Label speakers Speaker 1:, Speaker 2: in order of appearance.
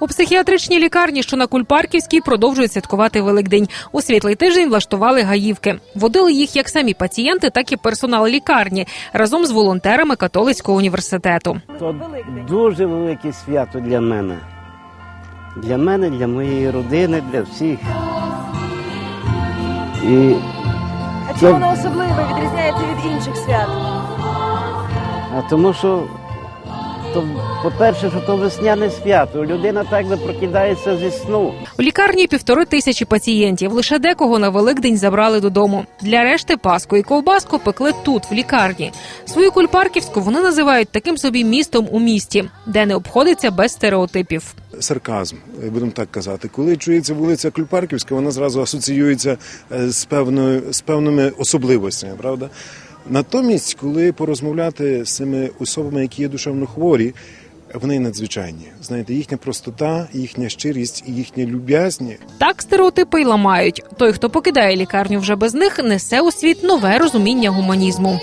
Speaker 1: У психіатричній лікарні, що на Кульпарківській, продовжують святкувати Великдень. У світлий тиждень влаштували гаївки. Водили їх як самі пацієнти, так і персонал лікарні разом з волонтерами католицького університету.
Speaker 2: То дуже велике свято для мене. Для мене, для моєї родини, для всіх. І
Speaker 3: А чому воно особливе відрізняється від інших свят?
Speaker 2: а тому що, то, по-перше, що то весняне свято. Людина так би прокидається зі сну.
Speaker 1: У лікарні півтори тисячі пацієнтів. Лише декого на Великдень забрали додому. Для решти паску і ковбаску пекли тут, в лікарні. Свою кульпарківську вони називають таким собі містом у місті, де не обходиться без стереотипів.
Speaker 4: сарказм, будемо так казати. Коли чується вулиця Клюпарківська, вона зразу асоціюється е, з певною з певними особливостями, правда? Натомість, коли порозмовляти з цими особами, які є душевно хворі, вони надзвичайні. Знаєте, їхня простота, їхня щирість і їхня люб'язні
Speaker 1: Так стереотипи й ламають. Той, хто покидає лікарню вже без них, несе у світ нове розуміння гуманізму.